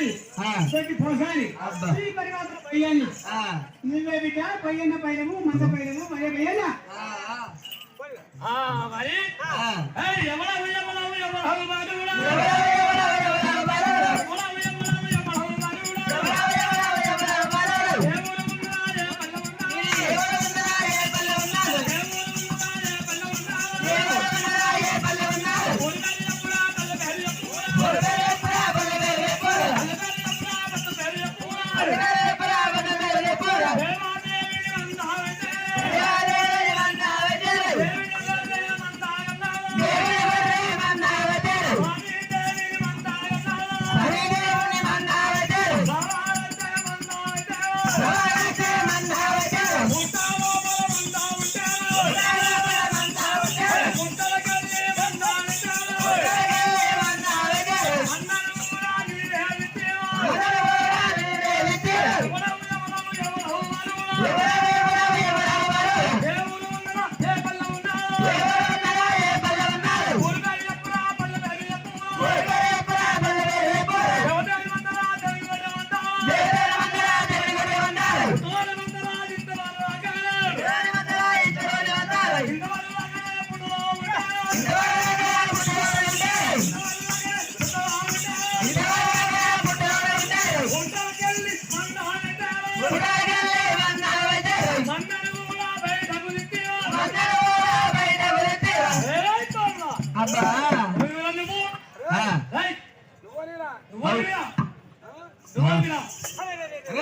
కుక్క మాసాలి తోటి పోసాలి అబ్బా. ఈ పరివాత పయ్యాన్ని ఆ, నువ్వే బిడ్డ పయ్యన్న పైనము మంద పైనము మయ పయ్యన్న ఆ, ఆ, మరి? ఆ. ఏయ్, ఎవడా ఎవడా ఎవడా ఎవడా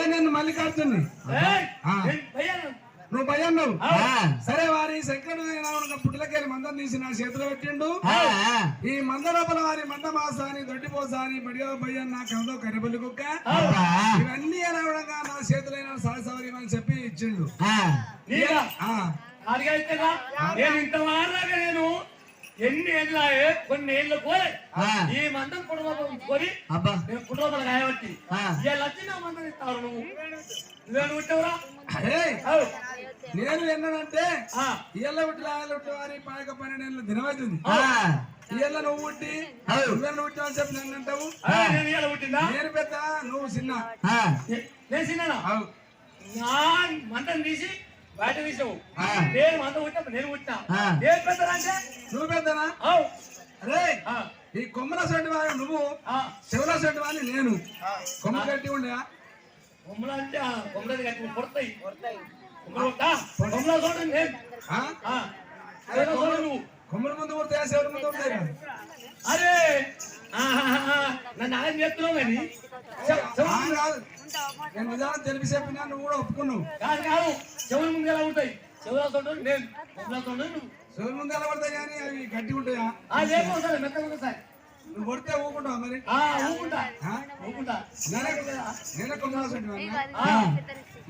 నేను భయ్యాను. నువ్వు భయం నువ్వు ఆ. సరే వారి శంకరుడు పుట్టిలకెళ్ళి మందం తీసి నా చేతిలో పెట్టిండు. ఈ మంద లోపల వారి మంద మాసాని దొడ్డిపోసాని బడియో భయ్యన్ నా కందో కరిబుల్లి కుక్క. ఇవన్నీ అనవడంగా నా చేతులైన సహసౌర్యం అని చెప్పి ఇచ్చిండు? నేను ఇంత నేను ఎన్ని ఏళ్ళు? కొన్ని ఏళ్ళు ఆ. ఈ మందం కుటుంబం కొని అబ్బా. నేను కుటుంబాలు కాయబట్టి వచ్చి నా మందం ఇస్తావు నువ్వు? నువ్వేను పుట్టావురా? అవు. నేను ఎన్నానంటే ఆ. ఇయ్యల పుట్టి ఆయన పుట్టి వారి పాయక పన్నెండేళ్ళు దినమవుతుంది. ఆ. ఇయ్యల నువ్వు పుట్టి అవు. నువ్వెన్న పుట్టి అని చెప్పి నన్ను అంటావు నేను పెద్ద నువ్వు చిన్న. నేను చిన్ననా? అవు. నా మందం తీసి బయట ఆ. నేను మందం పుట్టా నేను పుట్టినా ఆ. నేను పెద్దరా అంటే? నువ్వు పెద్దనా? అవు. అరే ఆ. ఈ కొమ్మల సొంటి వాడు నువ్వు. ఆ. శివల సొంటి వాడిని నేను. కొమ్మ కట్టి ఉండే కొమ్మలు అంటే కట్టి కొడతాయి. కొమ్మలు కొట్టా? కొమ్మలు కొమ్మల ముందు కొడితే శివుల ముందు కొడతాయి అరే. నన్ను ఆయన చెప్తున్నావు కానీ చెవులు నేను నిజాన్ని తెలిపి చెప్పినా నువ్వు కూడా ఒప్పుకున్నావు. కాదు కాదు. చెవుల ముందు ఎలా ఉంటాయి చెవుల చూడండి నేను శివుల ముందు ఎలా పడతాయి కానీ అవి గట్టి ఉంటాయా? ఆ లేకపోతే సార్ మెత్తగా ఉంటుంది సార్. నువ్వు కొడితే ఊకుంటావా మరి? ఊకుంటా? ఊకుంటా. నేనే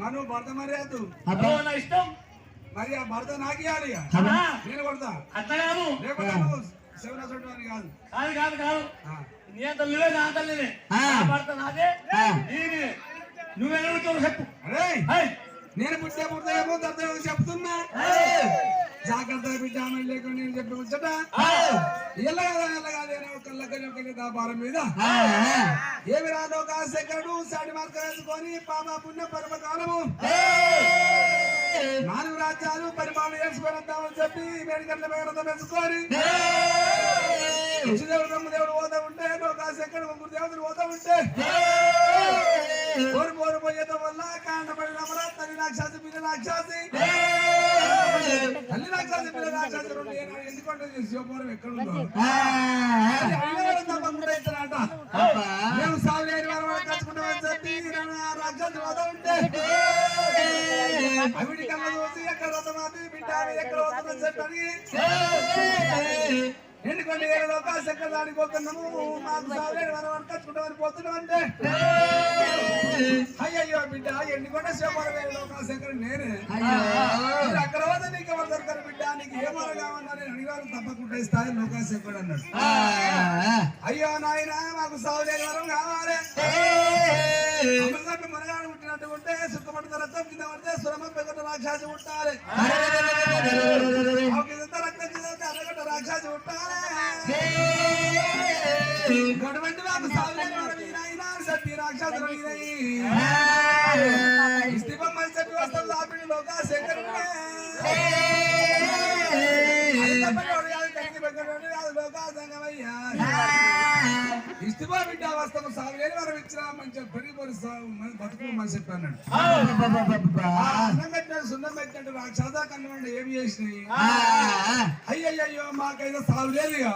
నువ్వు భర్త మరి అద్దు అబ్బా. ఓ, నా ఇష్టం? మరి ఆ భర్త నాకు ఇవ్వాలి నేను కొడతా? అట్లా కాదు. లేకపోతే నువ్వు శివల సొంటి వాడిని కాదు. కాదు కాదు కాదు. ఆ. నీ అంత నువ్వే నా అంత నేనే ఆ. నా భర్త నాదే ఆ. నీది నువ్వెవరు చెప్పు. అరే. ఏయ్, నేను పుట్టే పుట్టేమో చెప్తున్నా. జాగ్రత్త బిడ్డ లేకుండా నేను చెప్పి ఉంచట? ఎల్ల కదా ఎల్ల కాదు కళ్ళకని ఒకరి దాపారం మీద. ఏమి రాదో కాసెక్కడు సాడి మార్క వేసుకొని పాప పుణ్య పరమ కాలము నాలుగు రాజ్యాలు పరిపాలన చేసుకొని వద్దామని చెప్పి వేడిగంటల మేడత వేసుకొని. దేవుడు బ్రహ్మదేవుడు పోతా ఉంటే లోకాశెక్కడ ముగ్గురు దేవతలు పోతా ఉంటే. పోయేయడం వల్ల కాండపడి తల్లి రాక్షసి పిల్ల రాక్షసి. తల్లి రాక్షసి పిల్ల రాక్షసి రెండు ఏనాడు ఎందుకంటే శివపురం అది అడిగిన తప్పకుండా ఇస్తారంట మేము సాగు లేని వారం వరకు కలుసుకుంటామని చెప్పి నన్ను ఆ రాక్షసి పోతా ఉంటే. అవిటి కళ్ళ చూసి ఎక్కడ బిడ్డ ఎక్కడ వద్దని చెప్పి ఎందుకంటే ఏ లోకాలు ఎక్కడ దాడిపోతున్నాము? మాకు సాగు లేని వారం వరకు కలుసుకుంటామని పోతున్నాం అంటే అయ్యయ్యో బిడ్డ ఎండుకొండ శివపురం వేరే లోకాలు ఎక్కడ నేనే. అయ్యో. అక్కడ నీకు ఎవరు దొరకరు బిడ్డ? నీకు ఏమో కావన్నా నేను అడిగాను తప్పకుండా ఇస్తాను లోకాలు ఎక్కడ అన్నాడు. అయ్యో నాయన మాకు సాగు లేని వరం కావాలి. మునగాడు పుట్టినట్టు ఉంటే సుఖపడిన రక్తం కింద పడితే సురమ పెగట రాక్షసి ఉంటాలి ఆ కింద రక్తం కింద పడితే అరగట రాక్షసి ఉంటాలి గడువంటి మాకు సాగు రాక్షసులు అడిగినాయి. ఇస్తిబొమ్మలు చెప్పి వస్తాం లాపిడి లోక శంకరుడే. అది తప్పనోడు కాదు, కంకి బెక్కడోడు కాదు, లోక సంగమయ్య. బిడ్డ వరం చెప్పాను అన్నం పెట్టినట్టు సున్నం పెట్టినట్టు రాక్షస కన్నవాడు ఏమి చేసినాయి? అయ్యయ్యో మాకైతే సాగు లేదుగా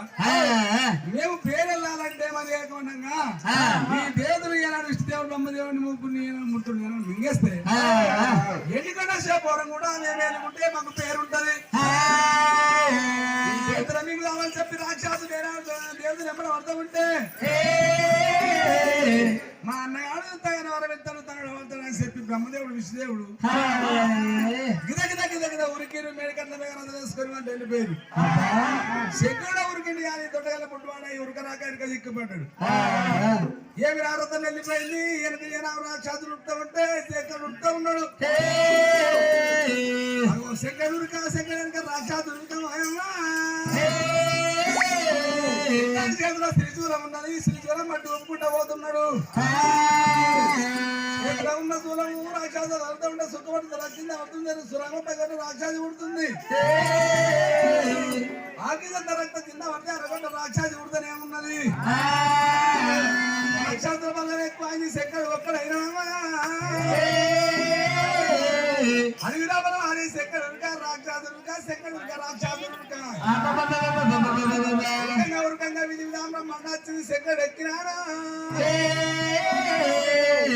మేము పేరు వెళ్ళాలంటే మరి ఏకమనంగా మీ బ్రహ్మదేవుని ముగ్గురిని ఏనాడు మింగేస్తే? ఎన్నికన్నా సేపోవడం కూడా మేము ఎన్నుకుంటే మాకు పేరు ఉంటది మీకు చెప్పి రాక్షసుడు ఏనాడు దేవతలు ఎప్పుడు అర్థం ఉంటే? మా అన్నగాడు తగిన వరం ఎత్తాడు తగడు అవుతాడు అని చెప్పి బ్రహ్మదేవుడు విష్ణుదేవుడు. గిద గిద గిద గిద ఉరికిరు మేడికట్ల మీద రథం వేసుకొని అంటే వెళ్ళిపోయారు శంకరుడు ఉరికిండి కానీ తొట్టగల పుట్టువాడ? ఉరకరాక ఇరక దిక్కుపడ్డాడు ఏమి రారథం వెళ్ళిపోయింది? వెనక ఏనాడు చదువు ఉడుతూ ఉంటే శంకరుడు ఉడుతూ ఉన్నాడు. శంకరుడు ఉరక వెనక రాక్షాదు శ్రీశూలం ఉన్నది. శ్రీశూలం మట్టి ఒప్పుకుంటా పోతున్నాడు. ఎక్కడ ఉన్న దూలము రాక్షసు అర్థం ఉంటే సుఖపడుతుంది. రచింది అవుతుంది సురమ పైన రాక్షసి రక్త కింద పడితే అరగంట రాక్షసి ఉడుతూనే ఉన్నది. రాక్షసుల వల్ల ఎక్కువ అయింది. శంకరు ఒక్కడైనా. అడవిరా మనం హరి శంకరు రాక్షసులుగా శంకరు రాక్షసులుగా ఉరకంగా ఉరకంగా విధి విధానం మండొచ్చింది శంకరుడు ఎక్కినాడా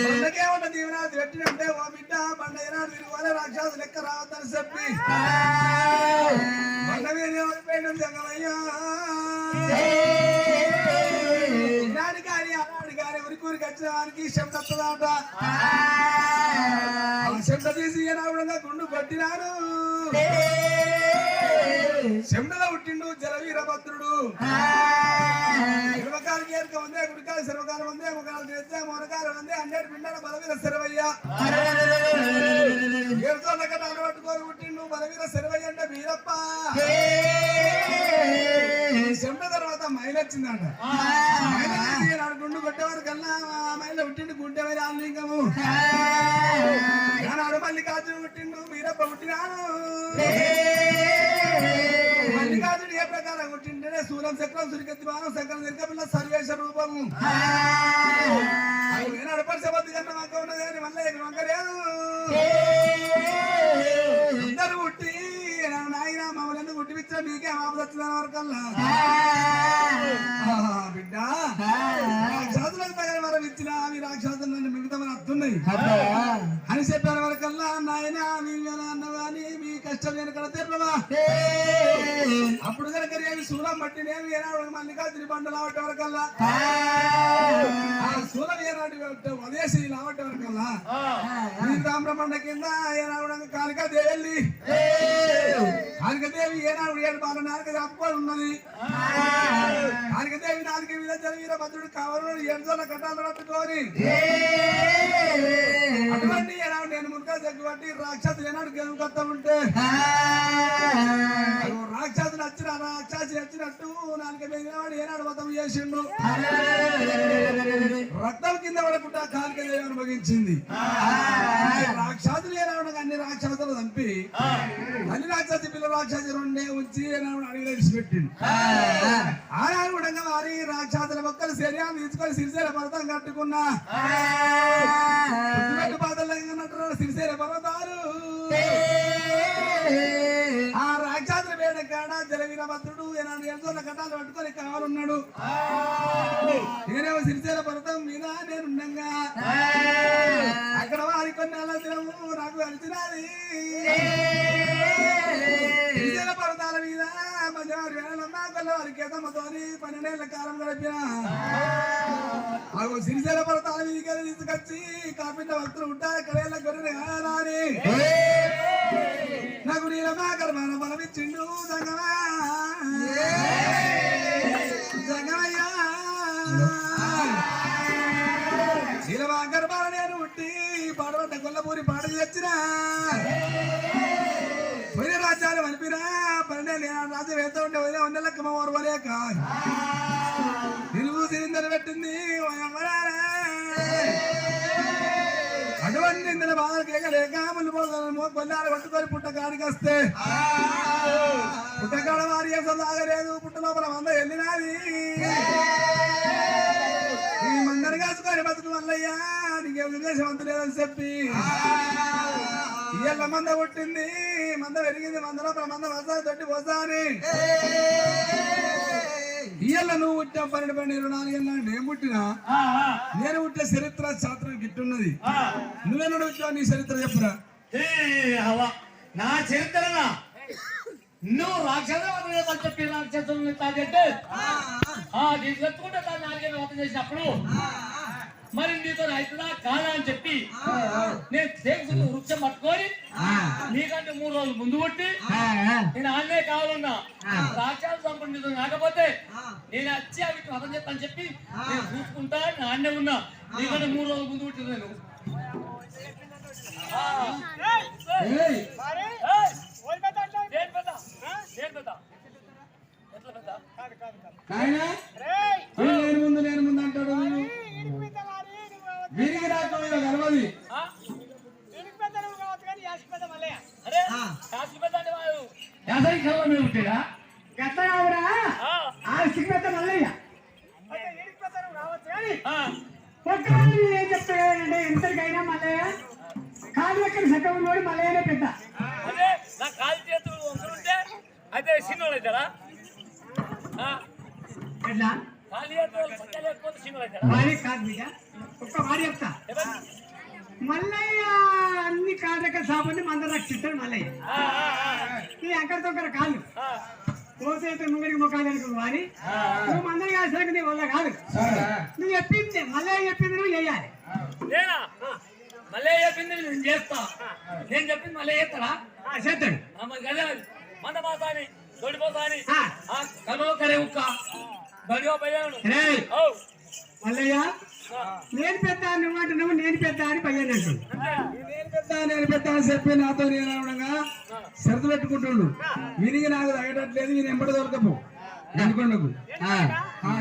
బండకేమంట దీవనాథ్ పెట్టినంటే ఓ బిడ్డ బండ ఏనాడు తిరుగువాలి రాక్షసు లెక్క రావద్దని చెప్పి బండ మీద ఓడిపోయినాం జంగమయ్యా వచ్చిన వారికి శబ్ద వస్తుందట. శబ్ద తీసి ఏనాడుగా గుండు కొట్టినాడు. శండలో పుట్టిండు జలవీరభద్రుడు ఇరవకాలు కేరక ఉందే గుడికాలు శర్వకాలం ఉందే ముఖాలు చేస్తే మొనకాలు ఉందే అన్నేడు పిండాల బలవీర శరవయ్య. ఏడుతోళ్ళ కట్టాలు పట్టుకొని పుట్టిండు బలవీర శరవయ్య అంటే వీరప్ప. శండ తర్వాత మైలు వచ్చిందంట. గుండు కొట్టేవారు కల్లా ఆ మైలు పుట్టిండు గుండె ఆలింగము నాడు మల్లికార్జున పుట్టిండు వీరప్ప పుట్టినాడు. మల్లికార్జుడు ఏ ప్రకారం పుట్టిండే సూరం చక్రం సురికెత్తి బాణం శంకరం దిర్గపిల్ల సర్వేశ రూపము. ఏనాడు పరిచబద్ది కన్నా మాకు ఉన్నది కానీ మళ్ళీ వంకలేదు మమ్మల్ని ఎందుకు పుట్టిపించా మీకే ఆపద వచ్చిన వరకల్లా బిడ్డ. రాక్షసులకు తగిన వరం ఇచ్చిన మీ రాక్షసులు నన్ను మిగతా అత్తున్నాయి అని చెప్పిన వరకల్లా నాయన అన్నవాని మీ కష్టం వెనకడ తెరవా అప్పుడు కనుక శూలం బట్టి నేను ఏనాడు మల్లికార్జుని బండ లావట్టే వరకల్లా ఏనాడు వదేసి లావట్టే వరకల్లా ఈ రామరమండ కింద ఏనాడు కాళికా దేవి కాళిక దేవి ఏనాడు ఏడు బాల చెప్పుకొని ఉన్నది. కాళిక దేవి నాలుక మీద వీర భద్రుడు కావాలని ఏడుదోళ్ళ కట్టాలు పట్టుకొని అటువంటి ఏనాడు నేను మునకా దగ్గుబట్టి రాక్షసులు ఏనాడు గెలుపు కొత్త ఉంటే మతం చేసిండు రక్తం కింద పడకుండా కాలిక దేవి అనుభవించింది. రాక్షసులు ఏనాడు అన్ని రాక్షసులు చంపి అన్ని రాక్షసి పిల్ల రాక్షసి రెండే ఉంచి అడిగి విడిచిపెట్టిండు ఆనాడు కూడా వారి రాక్షసుల మొక్కలు శరీరాన్ని తీసుకొని సిరిసేల పర్వతం కట్టుకున్నా. సిరిసేల పర్వతాలు జలవీరభద్రుడు ఎంతో కట్టాలు పట్టుకొని కావాలన్నాడు నేనేమో సిరిసేల పర్వతం మీద నేనుండగా అక్కడ వారి కొన్ని అలా నాకు కలిసినది సిరిసేల పర్వతాల మీద మధ్యవారి వేళలన్నా కొల్ల వారికి ఏదమ్మతోని పన్నెండేళ్ళ కాలం గడిపిన. ఆగో సిరిసేల పర్వతాల మీదకి తీసుకొచ్చి కాపిట భక్తులు ఉంటా కడేళ్ళ గొర్రె కాదని నాకు నీలమా కర్మాన బలమిచ్చిండు సంగమా సంగమయ్యా నీలమా గర్భాల నేను పుట్టి పాడబడ్డ కొల్లపూరి పాటలు తెచ్చిన పోయిన రాజ్యాలు వలిపిరా పన్నెండు రాజు వేస్తా ఉంటే వదిలే వందలక్క ఓర్వలేక నిలువు సిలిండర్ పెట్టింది అటువంటి ఇందుల బాగా కేకలేక ముళ్ళు పోగలను కొల్లారు కొట్టుకొని పుట్ట కాడికి వస్తే. పుట్టకాడ వారి చేసం తాగలేదు పుట్ట లోపల మంద వెళ్ళినది. ఈ మందరు కాసుకొని బతుకు వల్లయ్యా నీకేం ఉద్దేశం లేదని చెప్పి. ఇయ్యాల మంద పుట్టింది మంద పెరిగింది మంద లోపల మంద వస్తా తొట్టి పోసారి ఇయ్యాల నువ్వు పుట్టిన పన్నెండు పన్నెండు నాలుగు ఏళ్ళ నేను పుట్టినా నేను పుట్టిన చరిత్ర శాస్త్రం గిట్టున్నది. ఆ. నువ్వెన్నడు వచ్చావు నీ చరిత్ర చెప్పురా. నా చరిత్రనా? నువ్వు రాక్షస చెప్పి ఎత్తుకుంటే తాను నాలుగేళ్ళు చేసినప్పుడు. మరి నీతో అవుతుందా కాదా అని చెప్పి నేను తేల్చుకు వృక్షం పట్టుకొని నీకంటే మూడు రోజులు ముందు కొట్టి నేను ఆన్నే కావాలన్నా. రాక్షసు చంపుడు నీతో కాకపోతే నేను వచ్చి అవి వతం చేస్తాను చెప్పి నేను చూసుకుంటా నేను ఆన్నే ఉన్నా. నీకంటే మూడు రోజులు ముందు కొట్టి నేను! నేను ముందు నేను ముందు అంటాడు. వీరికి రాక గర్వది ఆ? అరే, కాకి పెద్ద అంటే వాడు యాసరి కళ్ళ మీద ఉంటాడా? గట్ల కాదురా ఆ, ఆ సిగ్గుపెట్ట మల్లయ్య ఆ, ఒక్కరోజు నేను చెప్తానంటే ఎంతకైనా మల్లయ్య కాలు ఎక్కడ సగం ఉన్నోడు మల్లయ్యనే పెద్ద అదే నా కాలు చేతులు వంకరుంటే అయితే చిన్నోళ్ళు అవుతారా ఆ, ఎట్లా కాలు చేతులు సత్య లేకపోతే చిన్నోళ్ళు అవుతారా వాడి కాదు బిడ్డ ఒక్క మాట చెప్తా ఎవరు? మల్లయ్య అన్ని కాళ్ళక సాపని మంద రక్షిస్తాడు మల్లయ్య. ఆ, ఆ, ఆ, ఈ అక్కడ తొక్కర కాళ్ళు ఆ, పోతే ముంగడికి ముఖాలు అనుకుని వాడి నువ్వు మందని కాసాక నీ వల్ల కాదు. నువ్వు చెప్పింది మల్లయ్య చెప్పింది నువ్వు చేయాలి. నేనా? మళ్ళీ చెప్పింది నేను చేస్తా. నేను చెప్పింది ఆ, చేస్తాడు. గదే మంద మాసాని తోడిపోసాని. ఆ. కలో కరే ఉక్క. ఓ మల్లయ్య నేను పెద్ద నువ్వు అంటే నువ్వు నేను పెద్ద అని పయ్యాను నేను పెద్ద నేను పెద్ద అని చెప్పి నాతో నేను అనగా సరదు పెట్టుకుంటుండు. వినిగి నాకు తగ్గట్లేదు నేను ఎంబడి దొరకపో అనుకోండకు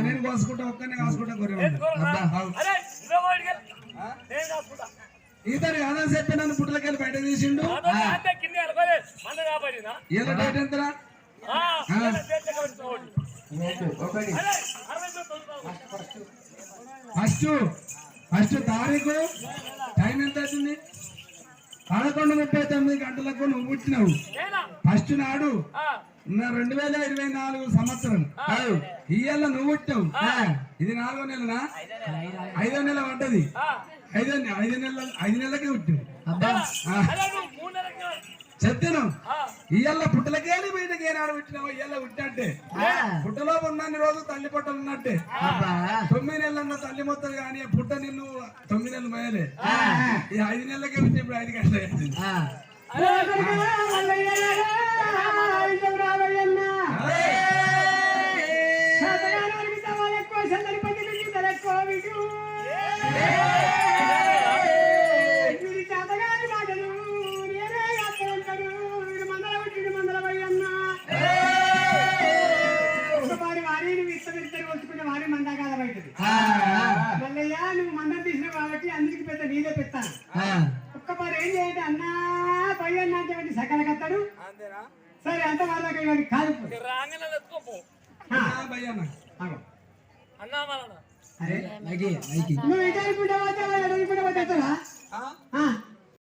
నేను కోసుకుంటా ఒక్కనే కాసుకుంటా కాసుకుంటా ఇతను కాదని చెప్పి నన్ను పుట్టలకెళ్ళి బయట తీసిండు. ఇలా డేట్ ఎంతరా? ఆ, ఫస్ట్ ఫస్ట్ తారీఖు టైం ఎంత అవుతుంది? పదకొండు ముప్పై తొమ్మిది గంటలకు నువ్వు పుట్టినావు? ఫస్ట్ నాడు రెండు వేల ఇరవై నాలుగు సంవత్సరం. ఇయ్యాల నువ్వు పుట్టావు ఇది నాలుగో నెలనా? ఐదో నెల పడ్డది. ఐదో ఐదు నెలల ఐదు నెలలకే పుట్టావు చెప్తాను ఆ, ఇయ్యాల పుట్టలకేని బయటకి ఏనాడు పుట్టినావు ఇయ్యాల పుట్టినట్టే పుట్టలో ఉన్నన్ని రోజు తల్లి పొట్టలు ఉన్నట్టే తొమ్మిది నెలలన్న తల్లి మొత్తం కానీ పుట్ట నిన్ను తొమ్మిది నెలలు మేలే ఈ ఐదు నెలలకే వచ్చి ఇప్పుడు ఐదు గంటలు అయింది. అరే నువ్వు ఇటు అనుకుంటా పోతే వాళ్ళు అటు? ఆ,